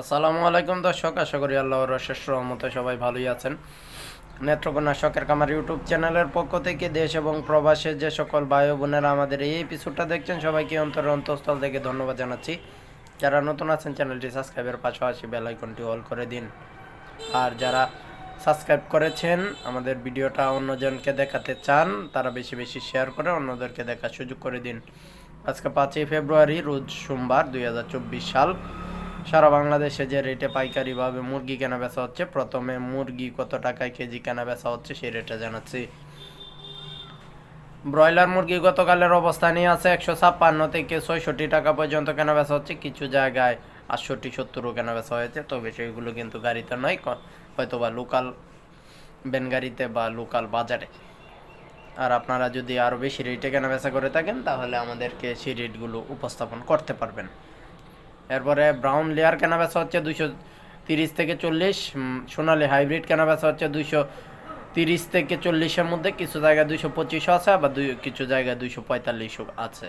আসসালামু আলাইকুম দর্শক, আশা করি আল্লাহর শেষ রহমতে সবাই ভালোই আছেন। নেত্রকোনা শখের কামার ইউটিউব চ্যানেলের পক্ষ থেকে দেশ এবং প্রবাসে যে সকল ভাই বোনেরা আমাদের এই এপিসোডটা দেখছেন, সবাইকে অন্তর অন্তঃস্থল থেকে ধন্যবাদ জানাচ্ছি। যারা নতুন আছেন, চ্যানেলটি সাবস্ক্রাইবের পাশাপাশি বেল আইকনটি অল করে দিন। আর যারা সাবস্ক্রাইব করেছেন, আমাদের ভিডিওটা অন্যজনকে দেখাতে চান, তারা বেশি বেশি শেয়ার করে অন্যদেরকে দেখার সুযোগ করে দিন। আজকে পাঁচই ফেব্রুয়ারি, রোজ সোমবার দুই হাজার চব্বিশ সাল। সারা বাংলাদেশে যে রেটে পাইকারিভাবে মুরগি কেনা বেচা হচ্ছে, প্রথমে মুরগি কত টাকায় কেজি কেনা বেচা হচ্ছে সেই রেটে জানাচ্ছি। ব্রয়লার মুরগি গতকালের অবস্থানই আছে একশো ছাপ্পান্ন থেকে ছয়ষট্টি টাকা পর্যন্ত কেনা বেচা হচ্ছে, কিছু জায়গায় আটষট্টি, সত্তরও কেনা বেচা হয়েছে, তবে সেগুলো কিন্তু গাড়িতে নয় হয়তো বা লোকাল ভ্যান গাড়িতে বা লোকাল বাজারে। আর আপনারা যদি আরও বেশি রেটে কেনা বেচা করে থাকেন, তাহলে আমাদেরকে সেই রেটগুলো উপস্থাপন করতে পারবেন। এরপরে ব্রাউন লেয়ার কেনা বেচা হচ্ছে দুইশো তিরিশ থেকে চল্লিশ সোনালি হাইব্রিড কেনা বেচা হচ্ছে দুইশো তিরিশ থেকে চল্লিশের মধ্যে। কিছু জায়গায় দুইশো পঁচিশও আছে, আবার দুই, কিছু জায়গায় দুইশো পঁয়তাল্লিশও আছে।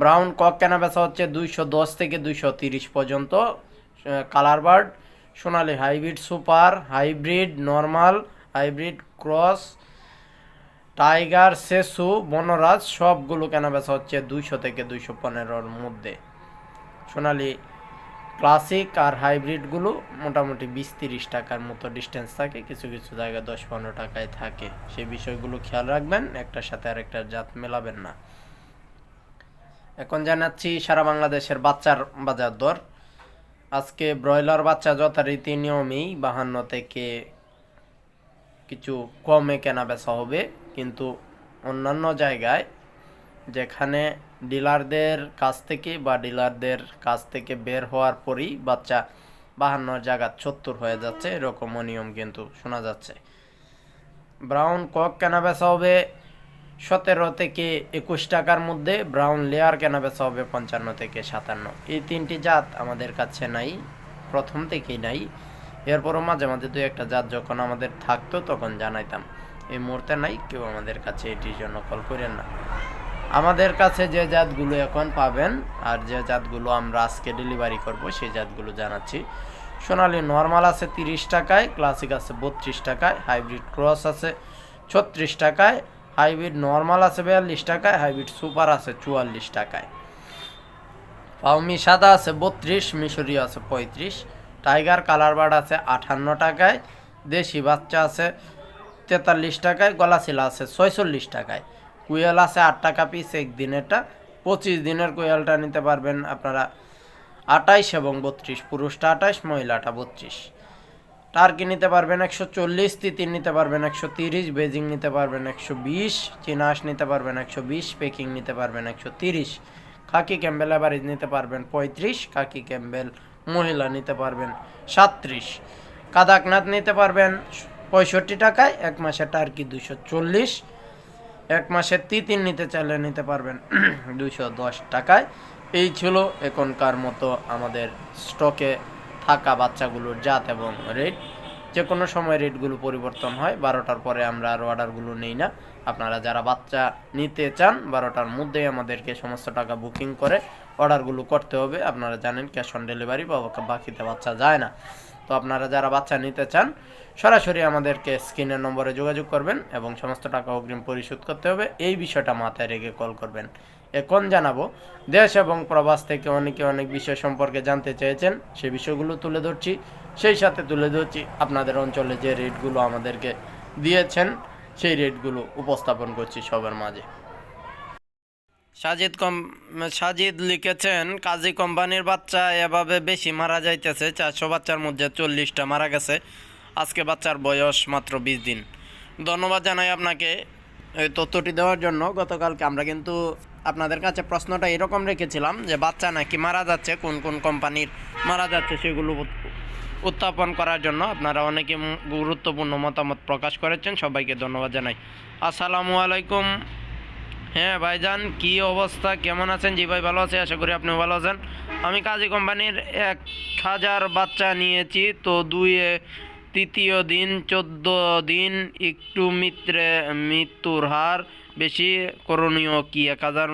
ব্রাউন কক কেনা বেচা হচ্ছে দুইশো দশ থেকে দুইশো তিরিশ পর্যন্ত colour bird, Sonali hybrid super, hybrid normal, hybrid cross, tiger, সেসু, Banraj, সবগুলো কেনা বেচা হচ্ছে দুইশো থেকে দুইশো পনেরোর মধ্যে। সোনালি ক্লাসিক আর হাইব্রিডগুলো মোটামুটি বিশ তিরিশ টাকার মতো ডিস্টেন্স থাকে, কিছু কিছু জায়গায় দশ পনেরো টাকায় থাকে। সেই বিষয়গুলো খেয়াল রাখবেন, একটার সাথে আর আরেকটার জাত মেলাবেন না। এখন জানাচ্ছি, সারা বাংলাদেশের বাচ্চার বাজার দর। আজকে ব্রয়লার বাচ্চা যথারীতি নিয়মেই বাহান্ন থেকে কিছু কমে কেনা বেচা হবে। কিন্তু অন্যান্য জায়গায় যেখানে ডিলারদের কাছ থেকে বা ডিলারদের কাছ থেকে বের হওয়ার পরই বাচ্চা বাহান্ন জায়গা সত্তর হয়ে যাচ্ছে, এরকমও নিয়ম কিন্তু শোনা যাচ্ছে। ব্রাউন কক কেনা বেচা হবে সতেরো থেকে একুশ টাকার মধ্যে, ব্রাউন লেয়ার কেনা বেচা হবে পঞ্চান্ন থেকে সাতান্ন। এই তিনটি জাত আমাদের কাছে নাই, প্রথম থেকেই নাই। এরপরও মাঝে মাঝে দু একটা জাত যখন আমাদের থাকতো তখন জানাইতাম, এই মুহূর্তে নাই, কেউ আমাদের কাছে এটির জন্য কল করেন না। আমাদের কাছে যে জাতগুলো এখন পাবেন আর যে জাতগুলো আমরা আজকে ডেলিভারি করব, সেই জাতগুলো জানাচ্ছি। সোনালি নর্মাল আছে তিরিশ টাকায় ক্লাসিক আছে বত্রিশ টাকায় হাইব্রিড ক্রস আছে ছত্রিশ টাকায় হাইব্রিড নর্মাল আছে বিয়াল্লিশ টাকায় হাইব্রিড সুপার আছে চুয়াল্লিশ টাকায়। পাউমি সাদা আছে বত্রিশ মিশরি আছে পঁয়ত্রিশ টাইগার কালার বার্ড আছে আটান্ন টাকায়, দেশি বাচ্চা আছে তেতাল্লিশ টাকায়, গলাশিলা আছে ছয়চল্লিশ টাকায়। কুয়েল আছে আট টাকা পিস এক দিনেরটা পঁচিশ দিনের কুয়েলটা নিতে পারবেন আপনারা। আটাইশ এবং বত্রিশ, পুরুষটা আটাইশ, মহিলাটা বত্রিশ। টার্কি নিতে পারবেন একশো চল্লিশ, তিতির নিতে পারবেন একশো তিরিশ, বেজিং নিতে পারবেন একশো বিশ চিনাস নিতে পারবেন একশো বিশ, পেকিং নিতে পারবেন একশো তিরিশ। খাকি ক্যাম্বেল অ্যাভারেজ নিতে পারবেন পঁয়ত্রিশ, খাকি ক্যাম্বেল মহিলা নিতে পারবেন সাত্রিশ কাদাকনাথ নিতে পারবেন পঁয়ষট্টি টাকায়, এক মাসে টার্কি দুশো চল্লিশ। এক মাসের তিতির নিতে চাইলে নিতে পারবেন দুশো দশ টাকায়। এই ছিল এখনকার মতো আমাদের স্টকে থাকা বাচ্চাগুলোর জাত এবং রেট। যে কোনো সময় রেটগুলো পরিবর্তন হয়, বারোটার পরে আমরা আর অর্ডারগুলো নেই না। আপনারা যারা বাচ্চা নিতে চান, বারোটার মধ্যেই আমাদেরকে সমস্ত টাকা বুকিং করে অর্ডারগুলো করতে হবে। আপনারা জানেন ক্যাশ অন ডেলিভারি বা বাকিতে বাচ্চা যায় না। তো আপনারা যারা বাচ্চা নিতে চান, সরাসরি আমাদেরকে স্ক্রিনের নম্বরে যোগাযোগ করবেন এবং সমস্ত টাকা অগ্রিম পরিশোধ করতে হবে। এই বিষয়টা মাথায় রেখে কল করবেন। এখন জানাব, দেশ এবং প্রবাস থেকে অনেকে অনেক বিষয় সম্পর্কে জানতে চেয়েছেন সেই বিষয়গুলো তুলে ধরছি। সেই সাথে তুলে ধরছি, আপনাদের অঞ্চলে যে রেটগুলো আমাদেরকে দিয়েছেন, সেই রেটগুলো উপস্থাপন করছি সবার মাঝে। সাজিদ কম, সাজিদ লিখেছেন, কাজী কোম্পানির বাচ্চা এভাবে বেশি মারা যাইতেছে, চারশো বাচ্চার মধ্যে চল্লিশটা মারা গেছে। আজকে বাচ্চার বয়স মাত্র বিশ দিন। ধন্যবাদ জানাই আপনাকে এই তথ্যটি দেওয়ার জন্য। গতকালকে আমরা কিন্তু আপনাদের কাছে প্রশ্নটা এরকম রেখেছিলাম যে, বাচ্চা নাকি মারা যাচ্ছে, কোন কোন কোম্পানির মারা যাচ্ছে সেগুলো উত্থাপন করার জন্য আপনারা অনেকে গুরুত্বপূর্ণ মতামত প্রকাশ করেছেন, সবাইকে ধন্যবাদ জানাই। আসসালামু আলাইকুম। হ্যাঁ ভাইজান, কি অবস্থা? কেমন আছেন? জি ভাই, ভালো আছে, আশা করি আপনিও ভালো আছেন। আমি কাজী কোম্পানির এক হাজার বাচ্চা নিয়েছি, তো দুই তৃতীয় দিন, চোদ্দ দিন একটু মিত্রে, মৃত্যুর হার বেশি। করণীয় কি? এক হাজার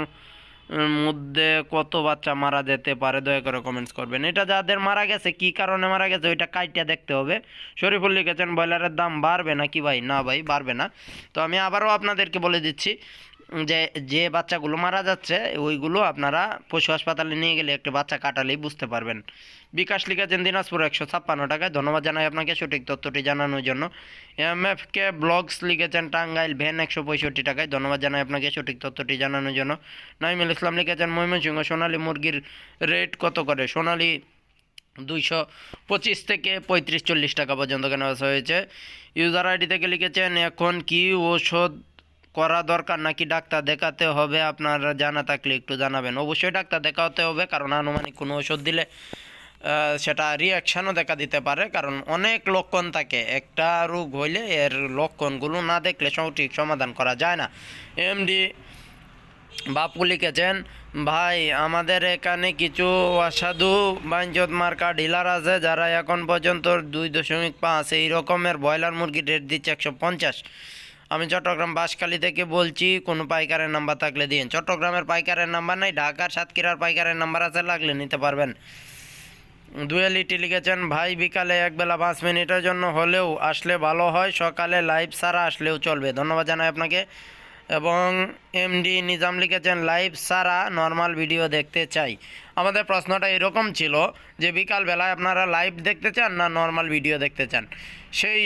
মধ্যে কত বাচ্চা মারা যেতে পারে? দয়া করে কমেন্টস করবেন। এটা যাদের মারা গেছে, কি কারণে মারা গেছে, ওইটা কাইটা দেখতে হবে। শরীফুল লিখেছেন, ব্রয়লারের দাম বাড়বে না কি ভাই? না ভাই, বাড়বে না। তো আমি আবারও আপনাদেরকে বলে দিচ্ছি যে যে বাচ্চাগুলো মারা যাচ্ছে, ওইগুলো আপনারা পশু হাসপাতালে নিয়ে গেলে একটু বাচ্চা কাটালেই বুঝতে পারবেন। বিকাশ লিখেছেন, দিনাজপুর একশো ছাপ্পান্ন টাকায়। ধন্যবাদ জানাই আপনাকে সঠিক তথ্যটি জানানোর জন্য। এম এফ কে ব্লগস লিখেছেন, টাঙ্গাইল ভ্যান একশো পঁয়ষট্টি টাকায়। ধন্যবাদ জানাই আপনাকে সঠিক তথ্যটি জানানোর জন্য। নাইমুল ইসলাম লিখেছেন, ময়মনসিংহ সোনালী মুরগির রেট কত করে? সোনালী দুইশো পঁচিশ থেকে পঁয়ত্রিশ চল্লিশ টাকা পর্যন্ত কেনা হয়েছে। ইউজার আইডি থেকে লিখেছেন, এখন কি ওষুধ করা দরকার নাকি ডাক্তার দেখাতে হবে? আপনার জানা থাকলে একটু জানাবেন। অবশ্যই ডাক্তার দেখাতে হবে, কারণ আনুমানিক কোনো ওষুধ দিলে সেটা রিয়াকশানও দেখা দিতে পারে। কারণ অনেক লক্ষণ থাকে। একটা রোগ হইলে এর লক্ষণগুলো না দেখলে সঠিক সমাধান করা যায় না। এমডি বাপু লিখেছেন, ভাই, আমাদের এখানে কিছু অসাধু বাঞ্চত মার্কা ডিলার আছে, যারা এখন পর্যন্ত দুই দশমিক পাঁচ এই রকমের ব্রয়লার মুরগি রেট দিচ্ছে একশো পঞ্চাশ। আমি চট্টগ্রাম বাঁশখালী থেকে বলছি, কোনো পাইকারের নাম্বার থাকলে দিন চট্টগ্রামের পাইকারের নাম্বার নাই, ঢাকার সাতক্ষীরার পাইকারের নাম্বার আছে, লাগলে নিতে পারবেন। দুয়েল ইটি লিখেছেন, ভাই, বিকালে একবেলা পাঁচ মিনিটের জন্য হলেও আসলে ভালো হয়, সকালে লাইভ সারা আসলেও চলবে। ধন্যবাদ জানাই আপনাকে। এবং এমডি নিজাম লিখেছেন, লাইভ সারা নর্মাল ভিডিও দেখতে চাই। আমাদের প্রশ্নটা এরকম ছিল যে, বিকালবেলায় আপনারা লাইভ দেখতে চান না নর্মাল ভিডিও দেখতে চান? সেই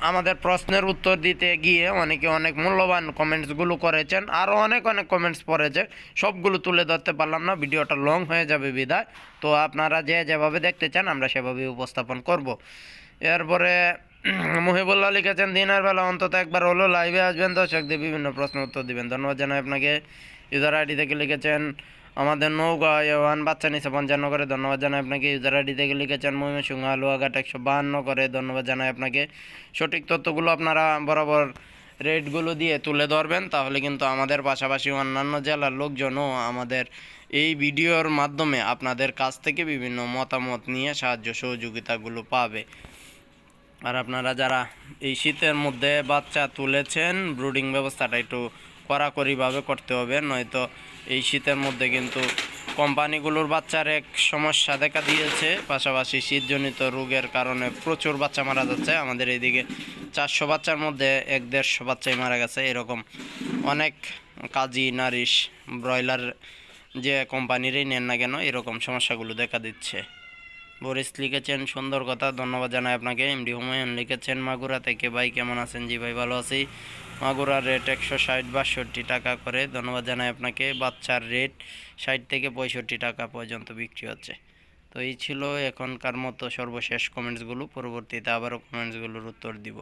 আমাদের প্রশ্নের উত্তর দিতে গিয়ে অনেকে অনেক মূল্যবান কমেন্টসগুলো করেছেন। আরও অনেক অনেক কমেন্টস পড়েছে। সবগুলো তুলে ধরতে পারলাম না, ভিডিওটা লং হয়ে যাবে বিদায়। তো আপনারা যে যেভাবে দেখতে চান, আমরা সেভাবেই উপস্থাপন করব। এরপরে মহিবুল্লাহ লিখেছেন, দিনের বেলা অন্তত একবার হলো লাইভে আসবেন। দর্শকদের বিভিন্ন প্রশ্ন উত্তর দিবেন। ধন্যবাদ জানাই আপনাকে। ইউজার আইডি থেকে লিখেছেন, আমাদের নৌকা ওয়ান বাচ্চা নিচে পঞ্চান্ন করে। ধন্যবাদ জানাই আপনাকে। ইউজার আইডি থেকে লিখেছেন, ময়মনসিংহ আলুয়াঘাট একশো বাহান্ন করে। ধন্যবাদ জানাই আপনাকে। সঠিক তথ্যগুলো আপনারা বরাবর রেটগুলো দিয়ে তুলে ধরবেন, তাহলে কিন্তু আমাদের পাশাপাশি অন্যান্য জেলার লোকজনও আমাদের এই ভিডিওর মাধ্যমে আপনাদের কাছ থেকে বিভিন্ন মতামত নিয়ে সাহায্য সহযোগিতাগুলো পাবে। আর আপনারা যারা এই শীতের মধ্যে বাচ্চা তুলেছেন ব্রুডিং ব্যবস্থাটা একটু কড়াকড়িভাবে করতে হবে, নয়তো এই শীতের মধ্যে কিন্তু কোম্পানিগুলোর বাচ্চার এক সমস্যা দেখা দিয়েছে। পাশাপাশি শীতজনিত রোগের কারণে প্রচুর বাচ্চা মারা যাচ্ছে। আমাদের এইদিকে চারশো বাচ্চার মধ্যে এক দেড়শো বাচ্চাই মারা গেছে। এরকম অনেক কাজী নারিশ ব্রয়লার যে কোম্পানিরই নেন না কেন, এরকম সমস্যাগুলো দেখা দিচ্ছে। বরিস লিখেছেন, সুন্দর কথা, ধন্যবাদ জানাই আপনাকে। এমডি হুমায়ুন লিখেছেন, মাগুরা থেকে, ভাই, কেমন আছেন? জি ভাই, ভালো আছি। মাগুরার রেট একশো ষাট বাষট্টি টাকা করে, ধন্যবাদ জানাই আপনাকে। বাচ্চার রেট ষাট থেকে পঁয়ষট্টি টাকা পর্যন্ত বিক্রি হচ্ছে। তো এই ছিল এখনকার মতো সর্বশেষ কমেন্টসগুলো পরবর্তীতে আবারও কমেন্টসগুলোর উত্তর দিব।